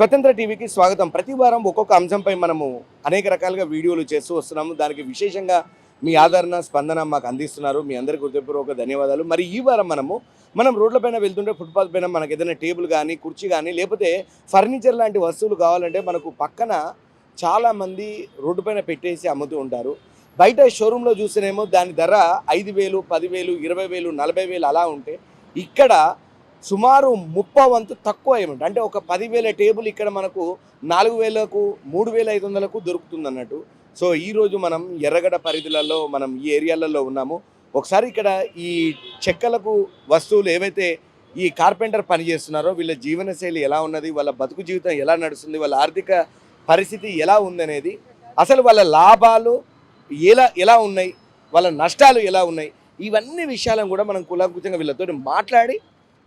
స్వతంత్ర టీవీకి స్వాగతం. ప్రతి వారం ఒక్కొక్క అంశంపై మనము అనేక రకాలుగా వీడియోలు చేస్తూ వస్తున్నాము. దానికి విశేషంగా మీ ఆదరణ స్పందన మాకు అందిస్తున్నారు. మీ అందరికీ హృదయపూర్వక ధన్యవాదాలు. మరి ఈ వారం మనము మనం రోడ్లపైన వెళ్తుంటే ఫుట్పాత్ పైన మనకు ఏదైనా టేబుల్ కానీ కుర్చీ కానీ లేకపోతే ఫర్నిచర్ లాంటి వస్తువులు కావాలంటే మనకు పక్కన చాలామంది రోడ్డు పైన పెట్టేసి అమ్ముతూ ఉంటారు. బయట షోరూంలో చూస్తేనేమో దాని ధర ఐదు వేలు పదివేలు ఇరవై వేలు నలభై వేలు అలా ఉంటే ఇక్కడ సుమారు ముప్పై వంతు తక్కువ అమౌంట్ అంటే ఒక పదివేల టేబుల్ ఇక్కడ మనకు నాలుగు వేలకు మూడు వేల ఐదు వందలకు దొరుకుతుంది అన్నట్టు. సో ఈరోజు మనం ఎర్రగడ పరిధిలలో మనం ఈ ఏరియాలలో ఉన్నాము. ఒకసారి ఇక్కడ ఈ చెక్కలకు వస్తువులు ఏవైతే ఈ కార్పెంటర్ పని చేస్తున్నారో వీళ్ళ జీవనశైలి ఎలా ఉన్నది వాళ్ళ బతుకు జీవితం ఎలా నడుస్తుంది వాళ్ళ ఆర్థిక పరిస్థితి ఎలా ఉందనేది అసలు వాళ్ళ లాభాలు ఎలా ఎలా ఉన్నాయి వాళ్ళ నష్టాలు ఎలా ఉన్నాయి ఇవన్నీ విషయాలను కూడా మనం కులాకుతంగా వీళ్ళతో మాట్లాడి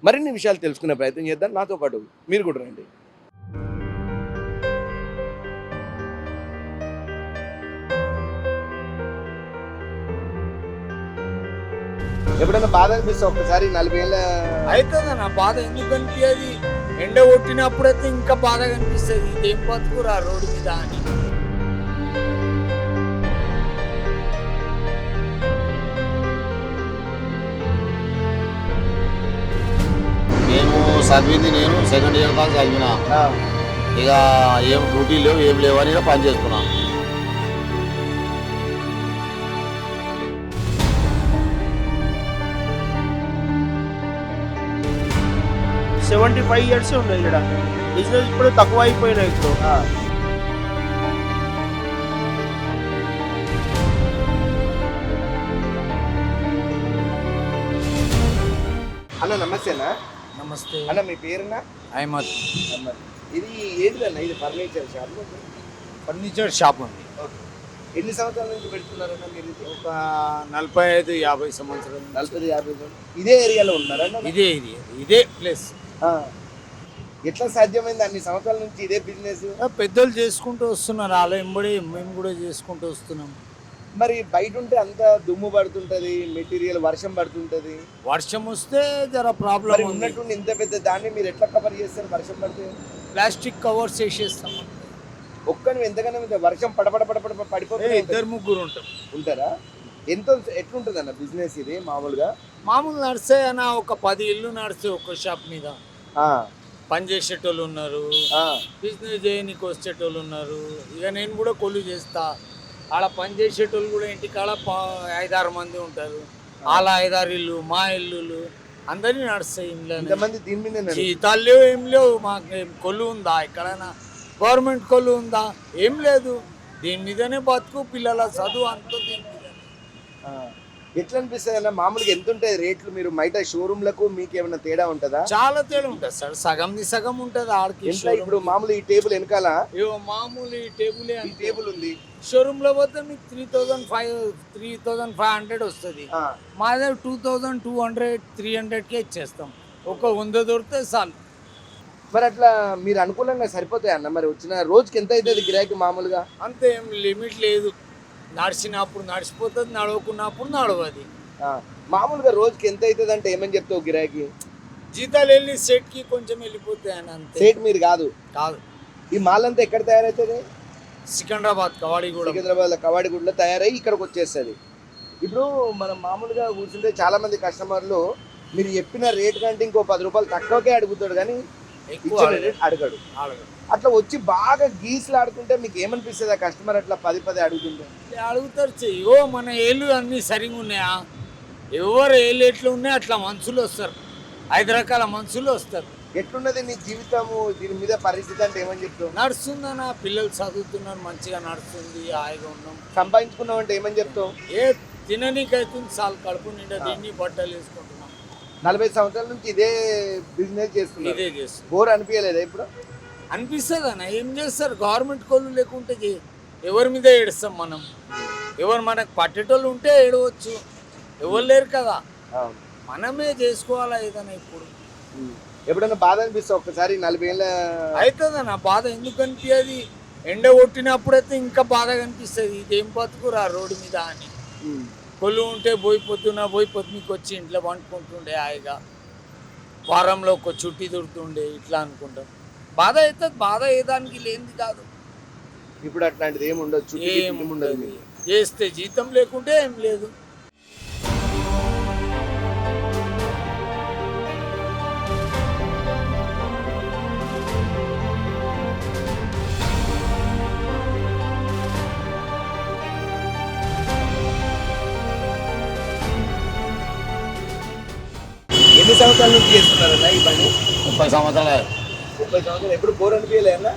మరిన్ని విషయాలు తెలుసుకునే ప్రయత్నం చేద్దాం. నాతో పాటు మీరు కూడా రండి. ఎప్పుడైనా బాధ అనిపిస్తే ఒక్కసారి నలభై ఏళ్ళ అవుతుంది నా బాధ ఎందుకు అనిపించేది ఎండ కొట్టినప్పుడైతే ఇంకా బాధ కనిపిస్తుంది ఇదేం బతుకురా రోడ్డు మీద అని. చదివింది నేను సెకండ్ ఇయర్ దాకా చదివిన. ఇక ఏం డ్యూటీ లేవు ఏం లేవు అని పని చేస్తున్నా సెవెంటీ ఫైవ్ ఇయర్స్ ఉన్నాయి ఇక్కడ. బిజినెస్ ఇప్పుడు తక్కువ అయిపోయినాయి ఇప్పుడు అన్న నమస్తేనా? నమస్తే. అన్న మీ పేరునా? అహ్మద్. ఇది ఏంటిదన్న ఇది ఫర్నిచర్ షాప్? ఫర్నిచర్ షాప్ ఉంది ఎన్ని సంవత్సరాల నుంచి పెడుతున్నారన్న మీరు ఇది? ఒక నలభై ఐదు యాభై సంవత్సరాలు నలభై యాభై సంవత్సరాలు. ఇదే ఏరియాలో ఉన్నారన్న ఇదే ఇది ఇదే ప్లేస్. ఎట్లా సాధ్యమైంది అన్ని సంవత్సరాల నుంచి ఇదే బిజినెస్? పెద్దలు చేసుకుంటూ వస్తున్నారు. అలా ఎంబడి మేము కూడా చేసుకుంటూ వస్తున్నాం. మరి బయట ఉంటే అంత దుమ్ము పడుతుంటది మెటీరియల్ వర్షం పడుతుంటది. వర్షం వస్తే జర ప్రాబ్లం ఉన్నట్టుండి ఇంత పెద్ద దాన్ని మీరు ఎట్లా కవర్ చేస్తారు వర్షం పడితే? ప్లాస్టిక్ కవర్స్ వేసేస్తాం ఒక్క నువ్వు ఎంతగానో ఇంత వర్షం పడపడ పడపడ పడిపోతే ఇద్దరు ముగ్గురు ఉంటాం. ఉంటారా? ఎంత ఎట్లుంటుంది అన్న బిజినెస్ ఇది మామూలుగా? మామూలు నడిస్తే అన్న ఒక పది ఇల్లు నడిస్తే ఒక షాప్ మీద. పని చేసేటోళ్ళు ఉన్నారు. బిజినెస్ చేయనీకి వచ్చేటోళ్ళు ఉన్నారు. ఇక నేను కూడా కొల్లు చేస్తా. ఆడ పని చేసేటోళ్ళు కూడా ఇంటికాడ ఐదారు మంది ఉంటారు. వాళ్ళ ఐదారు ఇల్లు మా ఇల్లులు అందరినీ నడుస్తాయి ఇంట్లో మీద. జీతాలు లేవు ఏం లేవు మాకు ఏం కొల్లు ఉందా? ఎక్కడైనా గవర్నమెంట్ కొల్లు ఉందా? ఏం లేదు. దీని మీదనే బతుకు పిల్లల చదువు అంతా దీని మీదనే. ఆ. ఎట్లా అనిపిస్తుంది అన్న మామూలుగా ఎంత ఉంటాయి రేట్లు మీరు బయట షోరూమ్లకు మీకు ఏమైనా తేడా ఉంటుందా? చాలా తేడా ఉంటుంది సార్. సగంది సగం ఉంటుంది ఆడికి ఇప్పుడు మామూలు ఈ టేబుల్ వెనకాల? మామూలు ఈ టేబులే ఈ. టేబుల్ ఉంది. షోరూమ్లో పోతే మీకు three thousand five three thousand five hundred వస్తుంది. మా దగ్గర two thousand two hundred three హండ్రెడ్కే ఇచ్చేస్తాం. ఒక వంద దొరికితే చాలు. మరి అట్లా మీరు అనుకూలంగా సరిపోతాయి అన్న? మరి వచ్చిన రోజుకి ఎంత అవుతుంది గిరాకీ మామూలుగా? అంతే ఏం లిమిట్ లేదు. నడిచినప్పుడు నడిచిపోతుంది నడవకున్నప్పుడు నడవది. మామూలుగా రోజుకి ఎంత అవుతుంది అంటే ఏమని చెప్తావు గిరాకీ? జీతాలు వెళ్ళి సెట్కి కొంచెం వెళ్ళిపోతాయి అని అంతే. సేట్ మీరు కాదు. కాదు. ఈ మాల్ అంతా ఎక్కడ తయారవుతుంది? సికింద్రాబాద్ కవాడి కూడా సికింద్రాబాద్ కవాడిగూడలో తయారై ఇక్కడికి వచ్చేస్తుంది. ఇప్పుడు మనం మామూలుగా కూర్చుంటే చాలా మంది కస్టమర్లు మీరు చెప్పిన రేట్ కంటే ఇంకో పది రూపాయలు తక్కువకే అడుగుతాడు కానీ అడగడు అడగదు. అట్లా వచ్చి బాగా గీసులు ఆడుతుంటే మీకు ఏమనిపిస్తుంది? ఆ కస్టమర్ అట్లా పది పది అడుగుతుంటే? అడుగుతారు చెయ్యో మన ఏళ్ళు అన్నీ సరిగా ఉన్నాయా? ఎవరు ఏళ్ళు ఎట్లా ఉన్నాయి అట్లా మనుషులు వస్తారు. ఐదు రకాల మనుషులు వస్తారు. ఎట్లున్నది నీ జీవితము? దీని మీద పరిస్థితి అంటే ఏమని చెప్తావు? నడుస్తుందన్న పిల్లలు చదువుతున్నారు మంచిగా నడుస్తుంది హాయిగా ఉన్నాం. సంపాదించుకున్నావు అంటే ఏమని చెప్తావు? ఏ తిననీకైతుంది చాలు కడుపు నిండా తిని బట్టలు వేసుకుంటున్నాం. నలభై సంవత్సరాల నుంచి ఇదే బిజినెస్ చేస్తున్నారు. ఇదే చేస్తాం బోర్ అనిపించలేదా ఇప్పుడు? అనిపిస్తుంది అన్న. ఏం చేస్తారు? గవర్నమెంట్ కోళ్ళు లేకుంటే ఎవరి మీద ఏడుస్తాం మనం? ఎవరు మనకు పట్టేటోళ్ళు ఉంటే ఏడవచ్చు. ఎవరు లేరు కదా. మనమే చేసుకోవాలా ఏదైనా ఇప్పుడు. ఎప్పుడైనా బాధ అనిపిస్తావు ఒక్కసారి నలభై ఏళ్ళ అవుతుంది అన్న బాధ ఎందుకు అనిపించేది ఎండ కొట్టినప్పుడైతే ఇంకా బాధ కనిపిస్తుంది. ఇదేం బతుకురా రోడ్డు మీద అని. కొల్లు ఉంటే పోయి పొద్దున పోయి పొద్దునకి వచ్చి ఇంట్లో వండుకుంటుండే హాయిగా. వారంలో ఒక చుట్టి దొరుకుతుండే ఇట్లా అనుకుంటాం. బాధ అవుతుంది బాధ ఏదానికి లేనిది కాదు. ఇప్పుడు అట్లాంటిది ఏమి ఉండదు చుట్టూ. చేస్తే జీతం లేకుంటే ఏం లేదు. ఎన్ని సంవత్సరాల నుంచి చేస్తున్నారన్న ఈ పని ముప్పై సంవత్సరాలే. ముప్పై సంవత్సరాలు ఎప్పుడు బోర్ అనిపించలేనా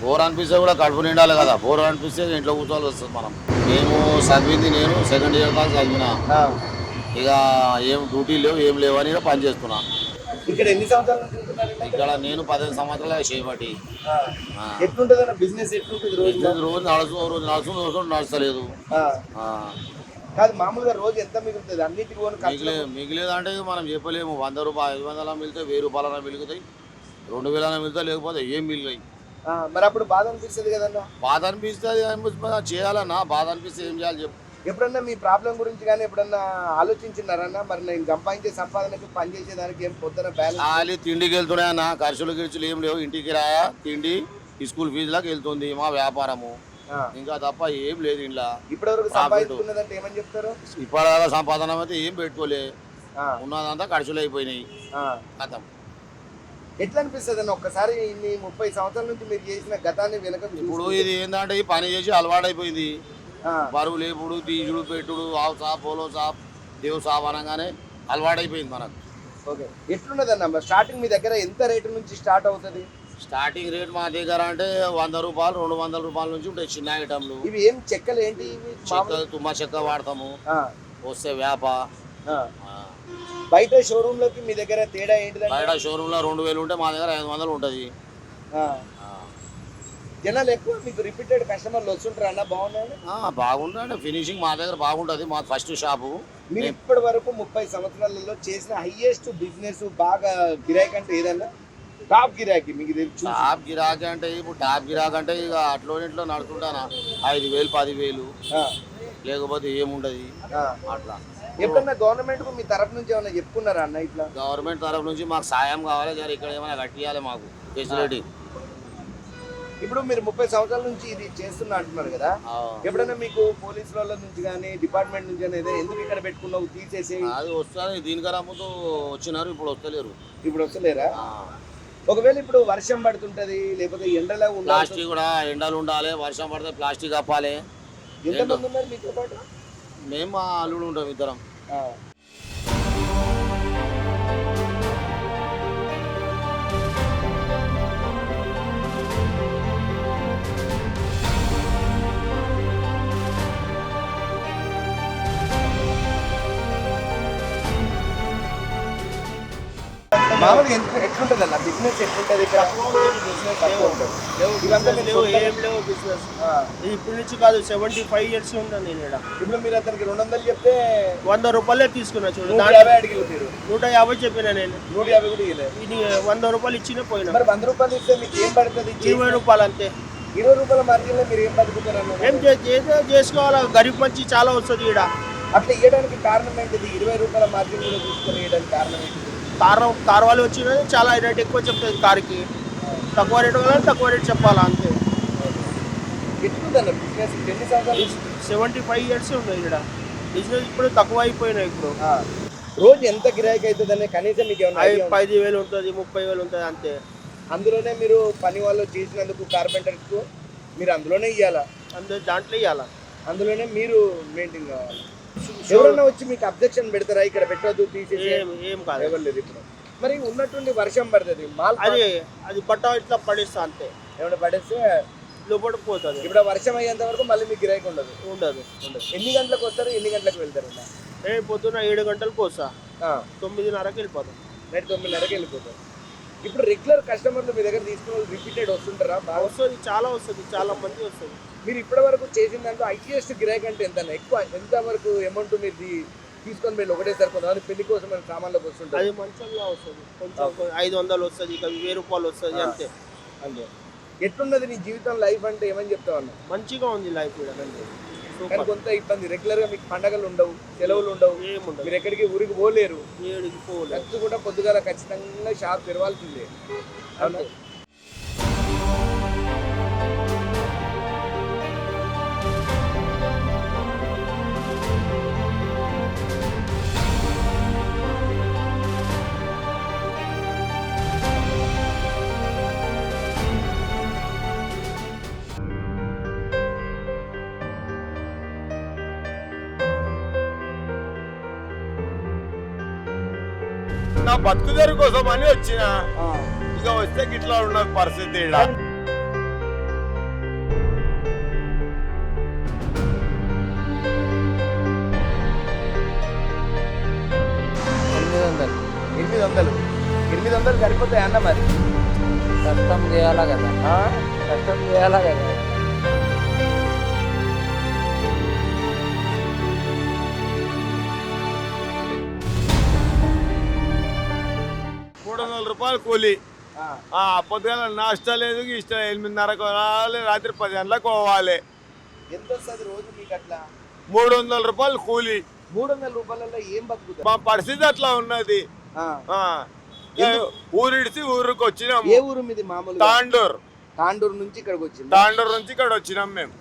బోర్ అనిపిస్తే కూడా కడుపు నిండాలి కదా. బోర్ అనిపిస్తే ఇంట్లో కూర్చోవాల్సి వస్తుంది మనం. మేము చదివింది నేను సెకండ్ ఇయర్ దాకా చదివిన. ఇక ఏం డ్యూటీ లేవు ఏం లేవు అని పని చేస్తున్నా. ఇక్కడ ఎన్ని సంవత్సరాల ఇక్కడ నేను పదిహేను సంవత్సరాలు చేయబట్టి. ఆ. ఎట్లుంటుంది బిజినెస్ ఎట్లుంటుంది రోజు నడుచు రోజు నడుచు రోజు నడుస్తలేదు. కాదు మామూలుగా రోజు ఎంత మిగులుతుంది? అన్నిటికి పోను ఖర్చు మిగిలే మిగిలేదంటే మనం చెప్పలేము. వంద రూపాయలు ఐదు వందల మిగిలితే వెయ్యి రూపాయలన మిగులుతాయి. రెండు వేలన మిగులుతాయి లేకపోతే ఏం మిగిలాయి మరి అప్పుడు బాధ అనిపిస్తుంది కదన్న? బాధ అనిపిస్తుంది, అది చేయాలన్నా బాధ అనిపిస్తే ఏం చేయాలి చెప్పు. ఎప్పుడన్నా మీ ప్రాబ్లం గురించి కానీ ఎప్పుడన్నా ఆలోచించినారన్నా? మరి నేను సంపాదించే సంపాదనకి పని చేసేదానికి ఏం పొద్దున బ్యాలెన్స్ ఖాళీ తిండికి వెళ్తున్నాయన్న ఖర్చులు గిర్చులు ఏం లేవు. ఇంటికి రాయా తిండి ఈ స్కూల్ ఫీజులకు వెళ్తుంది మా వ్యాపారము. ఇంకా తప్ప ఏం లేదు ఇంట్లో. ఇప్పటివరకు సంపాదించుకున్నదంటే ఏమని చెప్తారు? ఇప్పటిదాకా సంపాదన అయితే ఏం పెట్టుకోలే. ఆ, ఉన్నదంతా ఖర్చులు అయిపోయినాయి. ఆ. కథం ఎట్లా అనిపిస్తుంది అన్న? ఒక్కసారి ఇన్ని ముప్పై సంవత్సరాల నుంచి మీరు చేసిన గతాన్ని వెనక ఇప్పుడు ఇది ఏంటంటే ఈ పని చేసి అలవాటైపోయింది. బరువు లేపుడు తీసుడు పెట్టుడు ఆవు సాప్ పోలో సాప్ దేవు సాప్ అనగానే అలవాటైపోయింది మనకు. ఓకే. ఎట్లున్నది అన్న స్టార్టింగ్ మీ దగ్గర ఎంత రేటు నుంచి స్టార్ట్ అవుతుంది? స్టార్టింగ్ రేట్ మా దగ్గర అంటే వంద రూపాయలు రెండు వందల రూపాయల నుంచి ఉంటాయి చిన్న ఐటమ్లు ఇవి ఏం చెక్కలు ఏంటి ఇవి? చెక్క తుమ్మ చెక్క వాడతాము. వస్తే వేప. బయట షోరూమ్లోకి మీ దగ్గర తేడా ఏంటిదంటే బయట షోరూంలో రెండు వేలు ఉంటే మా దగ్గర ఐదు వందలు ఉంటుంది. ఆ, జనాలు ఎక్కువ మీకు రిపీటెడ్ కస్టమర్లు వస్తుంటారు అన్న? బాగున్నాయి బాగుంటుంది ఫినిషింగ్ మా దగ్గర బాగుంటుంది. మా ఫస్ట్ షాపు మీరు ఇప్పటి వరకు ముప్పై సంవత్సరాలలో చేసిన హైయెస్ట్ బిజినెస్ బాగా గిరాకీ అంటే ఏదన్నా? టాప్ గిరాకీ మీకు టాప్ గిరాకీ అంటే ఇప్పుడు టాప్ గిరాకీ అంటే ఇక అట్లో ఇంట్లో నడుతుంటానా ఐదు వేలు పది వేలు ఆ, లేకపోతే ఏముండదు. అట్లా. ఎప్పుడన్నా గవర్నమెంట్కు మీ తరఫు నుంచి ఏమైనా చెప్పుకున్నారా అన్న ఇట్లా? గవర్నమెంట్ తరఫు నుంచి మాకు సాయం కావాలి జర ఇక్కడ ఏమైనా కట్టియాలి మాకు ఫెసిలిటీ ఇప్పుడు మీరు ముప్పై సంవత్సరాల నుంచి ఇది చేస్తున్నా అంటున్నారు కదా. ఎప్పుడైనా మీకు పోలీసుల వాళ్ళ నుంచి కానీ డిపార్ట్మెంట్ నుంచి ఎందుకు ఇక్కడ పెట్టుకున్నావు తీసేసి అది వస్తుంది దీనికన్నా ముందు వచ్చినారు ఇప్పుడు వస్తలేరు. ఇప్పుడు వస్తలేరా. ఒకవేళ ఇప్పుడు వర్షం పడుతుంటది లేకపోతే ఎండలా ఉండాలి ప్లాస్టిక్ కూడా ఎండలు ఉండాలి వర్షం పడితే ప్లాస్టిక్ కప్పాలి. ఎంతమంది ఉన్నారు మీతో పాటు? మేము మా అల్లుడు ఉంటాం ఇద్దరం. మామూలుగా ఎట్లుంటది అన్న బిజినెస్ ఎట్లుంటది? ఇక్కడ ఇప్పటి నుంచి కాదు సెవెంటీ ఫైవ్ ఇయర్స్ ఉంటాను నేను ఇక్కడ ఇప్పుడు మీరు అతనికి రెండు వందలు చెప్తే వంద రూపాయలే తీసుకున్నా చూడు నూట యాభై చెప్పిన నేను. నూట యాభై కూడా ఇది వంద రూపాయలు ఇచ్చిన పోయినా. మరి వంద రూపాయలు ఇస్తే మీకు ఏం పడుతుంది? ఇరవై రూపాయలు అంతే. ఇరవై రూపాయల మార్జిన్లో మీరు ఏం బతుకుతారు అన్న ఏం చే- ఏదో చేసుకోవాలా? గరీబ్ మంచి చాలా వస్తుంది ఇక్కడ అట్లా ఇవ్వడానికి కారణం ఏంటిది? ఇరవై రూపాయల మార్జిన్ తీసుకొని ఇవ్వడానికి కారణం ఏంటిది? కార్ కార్ వాళ్ళు వచ్చిన చాలా రేట్ ఎక్కువ చెప్తుంది కార్కి. తక్కువ రేట్ వల్ల తక్కువ రేట్ చెప్పాలా అంతే. సెవెంటీ ఫైవ్ ఇయర్స్ ఉన్నాయి ఇక్కడ. బిజినెస్ ఇప్పుడు తక్కువ అయిపోయినాయి ఇప్పుడు. రోజు ఎంత గిరాకీ అవుతుందనే కనీసం మీకు ఏమైనా? పది వేలు ఉంటుంది ముప్పై వేలు ఉంటుంది అంతే. అందులోనే మీరు పని వాళ్ళు చేసినందుకు కార్పెంటర్స్ మీరు అందులోనే ఇవ్వాలా అంతే దాంట్లో ఇవ్వాలా అందులోనే మీరు మెయింటైన్ కావాలి. ఎవరన్నా వచ్చి మీకు అబ్జెక్షన్ పెడతారా? ఇక్కడ పెట్టొద్దు తీసేసి ఏం ఏం కాదు. ఎవరు లేదు ఇప్పుడు. మరి ఉన్నట్టుండి వర్షం పడుతుంది. మాల్ అది అది బట్ట ఇట్లా పడేస్తా అంతే. ఏమైనా పడేస్తే లోపల పోతుంది. ఇప్పుడు వర్షం అయ్యేంత వరకు మళ్ళీ మీకు గిరాకీ ఉండదు. ఉండదు ఉండదు. ఎన్ని గంటలకు వస్తారు? ఎన్ని గంటలకు వెళ్తారు? ఏ పొద్దున్న ఏడు గంటలకు వస్తా. ఆ, తొమ్మిదిన్నరకి వెళ్ళిపోతాం. నైట్ తొమ్మిదిన్నరకి వెళ్ళిపోతారు. ఇప్పుడు రెగ్యులర్ కస్టమర్లు మీ దగ్గర తీసుకుని రిపీటెడ్ వస్తుంటారా? బాగా వస్తుంది చాలా వస్తుంది చాలా మంది వస్తుంది. మీరు ఇప్పటి వరకు చేసిన దాంట్లో హైయెస్ట్ గిరాకీ అంటే ఎంత? ఎక్కువ ఎంత వరకు అమౌంట్ మీరు తీసుకొని వెళ్ళి ఒకటేసారి కొంతమంది పెళ్ళి కోసం మన సామాన్లకు వస్తుంటారు? అది మంచిగా వస్తుంది. కొంచెం ఐదు వందలు వస్తుంది ఇక వెయ్యి రూపాయలు వస్తుంది. అంతే. అంతే. ఎట్లున్నది నీ జీవితం లైఫ్ అంటే ఏమని చెప్తావు అన్న? మంచిగా ఉంది లైఫ్ ఇక్కడ కానీ కొంత ఇబ్బంది. రెగ్యులర్గా మీకు పండగలు ఉండవు సెలవులు ఉండవు. మీరు ఎక్కడికి ఊరికి పోలేరు. ఖర్చు కూడా పొద్దుగాల ఖచ్చితంగా షాప్ తెరవాల్సిందే. అవునా? నా బతుకుదెరు కోసం అని వచ్చిన. ఇక వస్తే ఇట్లా ఉన్న పరిస్థితి. ఎనిమిది వందలు. ఎనిమిది వందలు. సరిపోతాయి అన్న మరి. కష్టం చేయాలా కదా? కష్టం చేయాలా కదా? రూపాయలు కూలి. పొద్దుగల నాష్టా లేదు ఇష్టం ఎనిమిదిన్నరకు రావాలి రాత్రి పది గంటలకు పోవాలి. ఎంత వస్తుంది రోజు మీకు అట్లా? మూడు వందల రూపాయలు కూలి. మూడు వందల రూపాయలలో ఏం బతుకుతారు? మా పరిస్థితి అట్లా ఉన్నది. ఊరిడిచి ఊరికి వచ్చినాము. ఏ ఊరు మీది తాండూర్. తాండూరు నుంచి ఇక్కడికి వచ్చింది? తాండూర్ నుంచి ఇక్కడ వచ్చినాం మేము.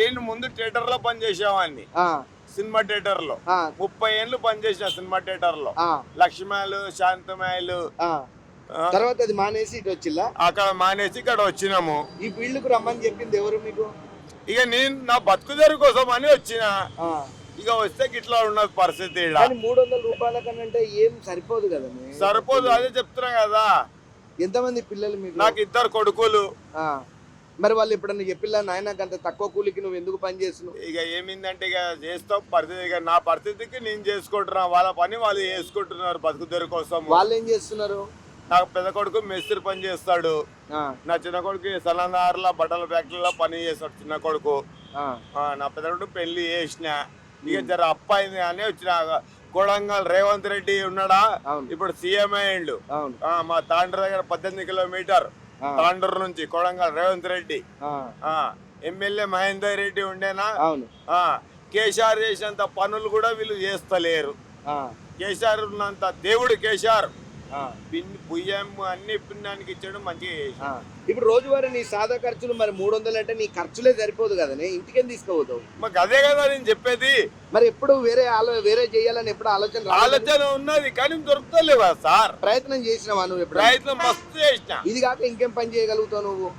నేను ముందు థియేటర్లో పనిచేసేవాడిని సినిమా థియేటర్లో. ముప్పై ఏళ్ళు పనిచేసిన సినిమా థియేటర్లో. లక్ష్మాలు శాంతమాయలు తర్వాత అది మానేసి ఇటు వచ్చిల్లా అక్కడ మానేసి ఇక్కడ వచ్చినాము. ఈ ఫీల్డ్కు రమ్మని చెప్పింది ఎవరు మీకు? ఇక నేను నా బతుకుదెరు కోసం అని వచ్చిన. ఇక వస్తే ఇట్లా ఉన్న పరిస్థితి మూడు వందల రూపాయల కనంటే ఏం సరిపోదు కదా. సరిపోదు అదే చెప్తున్నా కదా. ఎంతమంది పిల్లలు మీకు? నాకు ఇద్దరు కొడుకులు. మరి వాళ్ళు ఎప్పుడన్నా చెప్పిల్లా నాయన అంత తక్కువ కూలికి నువ్వు ఎందుకు పని చేస్తున్నావు? ఇక ఏమిందంటే ఇక చేస్తాం పరిస్థితి ఇక నా పరిస్థితికి నేను చేసుకుంటున్నా వాళ్ళ పని వాళ్ళు చేసుకుంటున్నారు బతుకుదెరు కోసం. వాళ్ళు ఏం చేస్తున్నారు? నాకు పెద్ద కొడుకు మేస్త్రి పని చేస్తాడు. నా చిన్న కొడుకు సలనార్ల బట్టల ఫ్యాక్టరీలో పని చేస్తాడు చిన్న కొడుకు. నా పెద్ద కొడుకు పెళ్ళి చేసిన. ఇక జర అప్పాయింది అని వచ్చిన కొడంగల్ రేవంత్ రెడ్డి ఉన్నాడా? ఇప్పుడు సీఎం అయ్యిండు. మా తాండ్ర దగ్గర పద్దెనిమిది కిలోమీటర్ తాండూరు నుంచి కొడంగల్ రేవంత్ రెడ్డి. ఎమ్మెల్యే మహేందర్ రెడ్డి ఉండేనా? కేసీఆర్ చేసినంత పనులు కూడా వీళ్ళు చేస్తలేరు. కేసీఆర్ ఉన్నంత దేవుడు కేసీఆర్. ఆ, పిన్ బియ్యం అన్ని పిన్నానికి ఇచ్చాడు మంచిగా చేసి. ఇప్పుడు రోజువారీ నీ సాదా ఖర్చులు మరి మూడు వందలు అంటే నీ ఖర్చులే సరిపోదు కదా ఇంటికేం తీసుకుపోతావు మాకు అదే కదా నేను చెప్పేది. మరి ఎప్పుడు వేరే ఆలో వేరే చేయాలని ఎప్పుడు ఆలోచన? ఆలోచన ఉన్నది కానీ దొరుకుతలేవా సార్? ప్రయత్నం చేసినావా నువ్వు ఎప్పుడు ప్రయత్నం మస్తు చేసిన. ఇది కాక ఇంకేం పని చేయగలుగుతావు నువ్వు?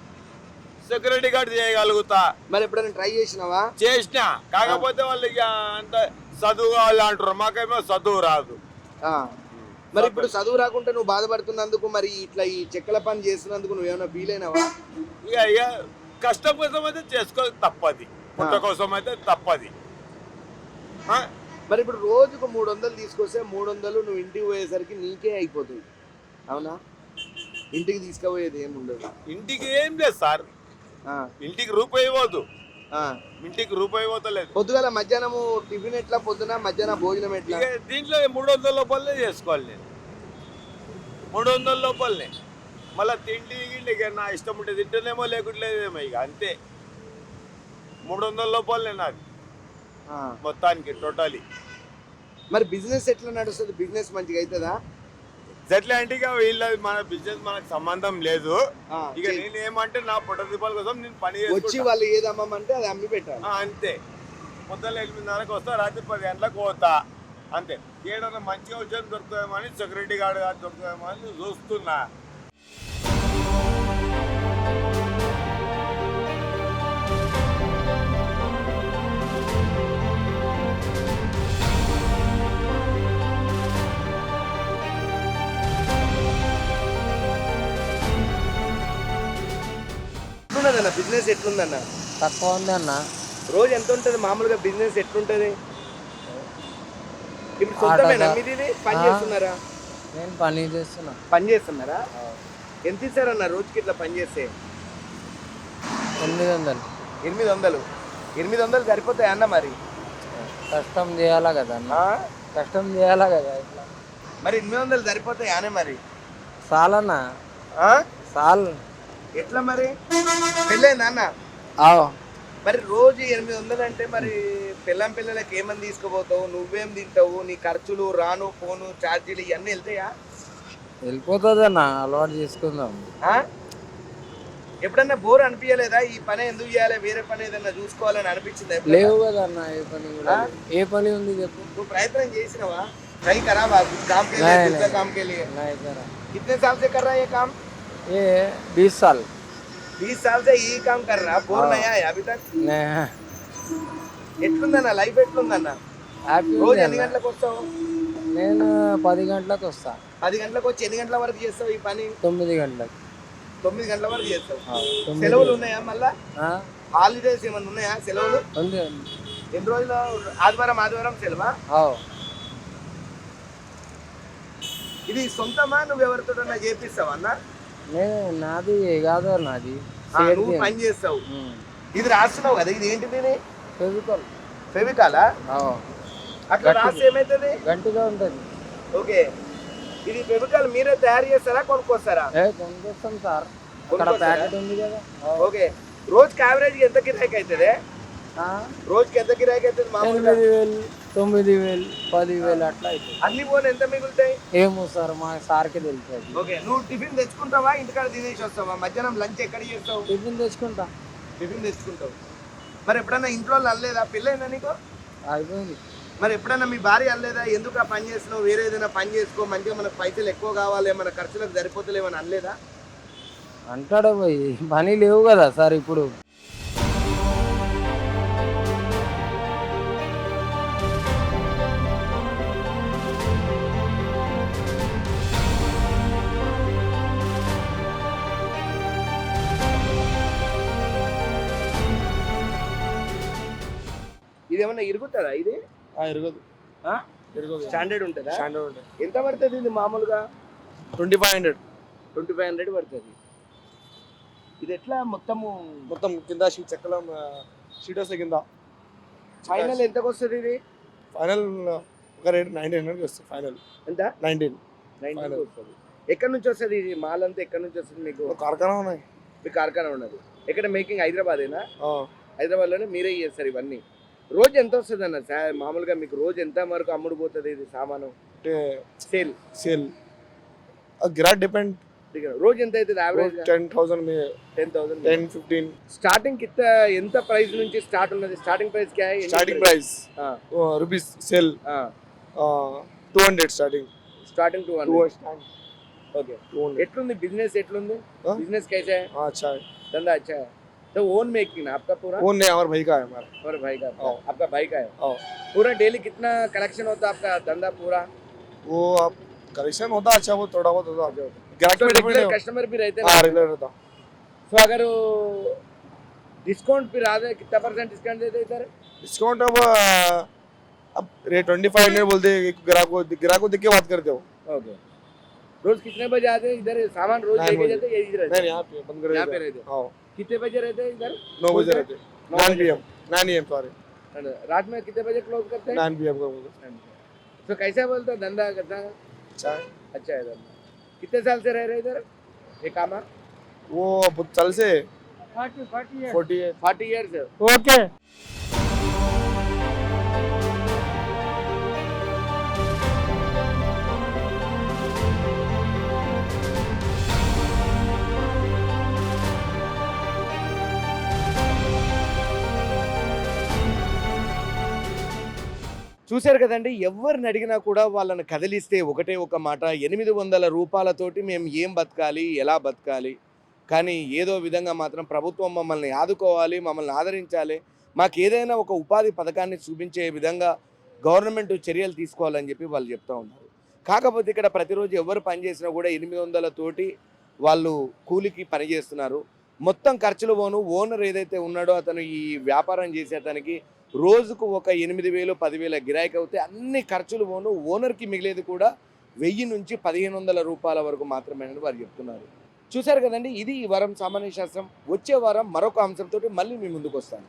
సెక్యూరిటీ గార్డ్ చేయగలుగుతా. మరి ఎప్పుడైనా ట్రై చేసినావా? చేసిన. కాకపోతే వాళ్ళకి అంత చదువు కావాలి అంటారు మాకేమో చదువు రాదు. ఆ. మరి ఇప్పుడు చదువు రాకుంటే నువ్వు బాధపడుతున్నందుకు మరి ఇట్లా ఈ చెక్కల పని చేస్తున్నందుకు నువ్వేమైనా ఫీల్ అయినావా ఇక ఇక కష్టం కోసం అయితే చేసుకో తప్పది. పుట్ట కోసం అయితే తప్పది. ఆ? మరి ఇప్పుడు రోజుకు మూడు వందలు తీసుకొస్తే మూడు వందలు నువ్వు ఇంటికి పోయేసరికి నీకే అయిపోతుంది. అవునా? ఇంటికి తీసుకుపోయేది ఏమి ఉండదు. ఇంటికి ఏం లేదు సార్. ఇంటికి రూపాయి పోదు. ఇంటికి రూపాయి పోతలేదు. పొద్దుగాల మధ్యాహ్నము టిఫిన్ ఎట్లా? పొద్దున మధ్యాహ్నం భోజనం ఎట్లా? దీంట్లో మూడు వందల లోపలనే చేసుకోవాలి నేను. మూడు వందల లోపలనే. మళ్ళీ తిండి గిండి నా ఇష్టం ఉంటే తింటేనేమో లేకుంటలేదేమో ఇక అంతే. మూడు వందల లోపలనే నాది. ఆ. మొత్తానికి టోటలీ. మరి బిజినెస్ ఎట్లా నడుస్తుంది? బిజినెస్ మంచిగా అవుతుందా? ఇక వీళ్ళది మన బిజినెస్ మనకు సంబంధం లేదు. ఇక. నేను ఏమంటే నా పొట్ట దీపాల కోసం నేను పని వచ్చి. వాళ్ళు ఏది అమ్మమంటే అది అమ్మి పెట్టాలి. ఆ, అంతే. పొద్దున్న ఎనిమిదిన్నరకు వస్తా రాత్రి పది గంటలకు పోతా. అంతే. ఏడన్నా మంచిగా ఉద్యోగం దొరుకుతామో అని సెక్యూరిటీ గార్డ్ అని చూస్తున్నా. ఎట్లున్నదన్న బిజినెస్ ఎట్లుందన్న? తక్కువ ఉంది అన్న. రోజు ఎంత ఉంటుంది? మామూలుగా బిజినెస్ ఎట్లుంటది? ఇప్పుడు సొంతమేనా మీది ఇది? పని. చేస్తున్నారా? నేను పని చేస్తున్నా. పని చేస్తున్నారా? ఎంత ఇస్తారన్న రోజుకి ఇట్లా పని చేస్తే? ఎనిమిది వందలు. ఎనిమిది వందలు. ఎనిమిది వందలు సరిపోతాయి అన్న మరి? కష్టం చేయాలా కదా అన్న? కష్టం చేయాలా కదా ఇట్లా? మరి ఎనిమిది వందలు సరిపోతాయి అనే మరి? చాలన్నా. ఆ? చాలు. ఎట్లా మరి పెళ్ళైందా అన్న ఆవు మరి రోజు ఎనిమిది వందలు అంటే మరి పిల్లం పిల్లలకి ఏమని తీసుకుపోతావు నువ్వేం తింటావు నీ ఖర్చులు రాను పోను ఛార్జీలు ఇవన్నీ వెళ్తాయా వెళ్ళిపోతుంది అన్న అలవాటు చేసుకుందాం ఆ? ఎప్పుడన్నా బోర్ అనిపించలేదా ఈ పని ఎందుకు చేయాలి వేరే పని ఏదన్నా చూసుకోవాలని అనిపించిందా ఎప్పుడన్నా? లేవు కదా అన్న ఏ పని కూడా ఆ? ఏ పని ఉంది చెప్పు నువ్వు ప్రయత్నం చేసినావా ट्राई करा बा कुछ काम के लिए नहीं, दूसरे नहीं। काम के लिए नहीं करा कितने साल से कर रहा है ये काम ये बीस साल बीस साल से यही काम कर रहा बोर हाँ। नहीं आया अभी तक नहीं ఎట్లుందన్న లైఫ్ ఎట్లుందన్న హ్యాపీ రోజు ఉంది ఎన్ని అన్న. గంటలకు వస్తావు నేను పది గంటలకు వస్తా పది గంటలకు వచ్చి ఎన్ని గంటల వరకు చేస్తావు ఈ పని తొమ్మిది గంటలకు తొమ్మిది గంటల వరకు చేస్తావు ఆ, తొమ్మిది సెలవులు ఉన్నాయా మళ్ళా ఆ, హాలిడేస్ ఏమన్నా ఉన్నాయా సెలవులు ఉంది ఉంది ఎన్ని రోజులు ఆదివారం ఆదివారం సెలవా ఆ, ఇది సొంతమా నువ్వు ఎవరితోటన్నా చేపిస్తావా అన్న నేను నాది కాదు నాది ఆ, నువ్వు పని చేస్తావు. ఇది రాస్తున్నావు కదా ఇది ఏంటిది ఇది ఫెవికల్. ఫెవికాలా? అట్లా గట్టిది. రాస్తే ఏమవుతుంది గట్టిగా ఉంటుంది. ఓకే. ఇది ఫెవికాల్ మీరే తయారు చేస్తారా కొనుక్కొస్తారా? ఏ కొనుక్కొస్తాం సార్. అక్కడ కొనుక్కొస్తారా? ప్యాకెట్ ఉంది కదా. ఓకే. రోజుకి యావరేజ్ ఎంత కిరాయికి అవుతుంది ఆ, రోజుకి ఎంత కిరాయికి అవుతుంది మామూలుగా? ఎనిమిది వేలు. తొమ్మిది వేలు పది వేలు అట్లా అవుతుంది అన్ని పోను ఎంత మిగులుతాయి? ఏమో సార్ మా సార్కి తెలుస్తుంది. ఓకే నువ్వు టిఫిన్ తెచ్చుకుంటావా? ఇంటికాడ తినేసి వస్తావా? మధ్యాహ్నం లంచ్ ఎక్కడ చేస్తావు? టిఫిన్ తెచ్చుకుంటా. టిఫిన్ తెచ్చుకుంటావు. మరి ఎప్పుడన్నా ఇంట్లో అనలేదా పెళ్ళైందా నీకు? అయిపోయింది. మరి ఎప్పుడన్నా మీ భార్య అనలేదా ఎందుకు ఆ పని చేస్తున్నావు? వేరే ఏదైనా పని చేసుకో మంచిగా మనకు పైసలు ఎక్కువ కావాలి మన ఖర్చులకు సరిపోతలేమని అనలేదా? అంటాడు పోయి పని లేవు కదా సార్ ఇప్పుడు. ఇది ఏమన్నా ఇరుగుతుందా ఇది? ఇరగదు. స్టాండర్డ్ ఉంటుందా? స్టాండర్డ్ ఉంటుంది. ఎంత పడుతుంది ఇది మామూలుగా? Twenty five hundred. Twenty five hundred పడుతుంది. ఇది ఎట్లా మొత్తము? మొత్తం కింద షీట్ చెక్కలం షీట్ వస్తే కింద. ఫైనల్ ఎంతకు వస్తుంది ఇది? ఫైనల్ ఒక రేట్ నైన్టీన్ హండ్రెడ్కి వస్తుంది ఫైనల్. ఎంత? నైన్టీన్. నైన్టీన్. వస్తుంది ఎక్కడి నుంచి వస్తుంది ఇది? మాల్ అంతా ఎక్కడి నుంచి వస్తుంది మీకు? కార్ఖానా ఉన్నాయి మీ కార్ఖానా ఉన్నది. ఎక్కడ? మేకింగ్ హైదరాబాదేనా? హైదరాబాద్లోనే మీరే చేస్తారు ఇవన్నీ. రోజు ఎంత వస్తుంది అన్న? మామూలుగా మీకు రోజు ఎంత వరకు అమ్ముడు పోతుంది ఇది సామాను? సేల్. సేల్. Great depend. రోజు ఎంత అవుతుంది average ten thousand ten thousand ten fifteen starting కింద ఎంత ప్రైస్ నుంచి స్టార్ట్ ఉన్నది? Starting price starting price rupees sale two hundred starting starting two hundred okay ఎట్లుంది? బిజినెస్ ఎట్లుంది? బిజినెస్ కైతే దందా అచ్చా तो ओन मेकिंग ना आपका पूरा? वो नहीं हमारे भाई का है हमारा। और भाई का हाँ। आपका भाई का है? हाँ। पूरा डेली कितना कलेक्शन होता है आपका? धंधा पूरा? वो आप कलेक्शन होता अच्छा वो थोड़ा बहुत होता ग्राहक डिपेंड है। कस्टमर भी रहते हाँ हैं रेगुलर रहता। तो अगर डिस्काउंट फिर आधे कितना परसेंट डिस्काउंट देते इधर? डिस्काउंट अब अब रेट ट्वेंटी फाइव हंड्रेड बोलते हैं ग्राहक को ग्राहक को देख के बात करते हो। ओके रोज कितने बजे आते हैं इधर? सामान रोज लेके जाते हैं यही रहते नहीं हैं? यहाँ पे बंद कर यहाँ पे देते रहते हैं। हाँ। कितने बजे रहते हैं इधर? नौ बजे रहते हैं। Nine P M nine M sorry रात में कितने बजे क्लोज करते हैं? नाइन पी एम का तो कैसे बोलते हैं? धंधा करता है? अच्छा है। अच्छा है धंधा। कितने साल से रह रहे इधर? ये काम? वो अब साल से forty year forty year okay చూశారు కదండి ఎవరిని అడిగినా కూడా వాళ్ళని కదిలిస్తే ఒకటే ఒక మాట ఎనిమిది వందల రూపాయలతోటి మేము ఏం బతకాలి ఎలా బతకాలి? కానీ ఏదో విధంగా మాత్రం ప్రభుత్వం మమ్మల్ని ఆదుకోవాలి మమ్మల్ని ఆదరించాలి. మాకు ఏదైనా ఒక ఉపాధి పథకాన్ని చూపించే విధంగా గవర్నమెంట్ చర్యలు తీసుకోవాలని చెప్పి వాళ్ళు చెప్తూ ఉన్నారు. కాకపోతే ఇక్కడ ప్రతిరోజు ఎవరు పని చేసినా కూడా ఎనిమిది వందలతోటి వాళ్ళు కూలికి పని చేస్తున్నారు. మొత్తం ఖర్చులు పోను ఓనర్ ఏదైతే ఉన్నాడో అతను ఈ వ్యాపారం చేసే అతనికి రోజుకు ఒక ఎనిమిది వేలు పదివేల గిరాకీ అవుతే అన్ని ఖర్చులు పోను. ఓనర్కి మిగిలేది కూడా వెయ్యి నుంచి పదిహేను వందల రూపాయల వరకు మాత్రమే అని వారు చెప్తున్నారు. చూశారు కదండి? ఇది ఈ వారం సామాన్య శాస్త్రం. వచ్చే వారం మరొక అంశంతో మళ్ళీ మీ ముందుకు వస్తాను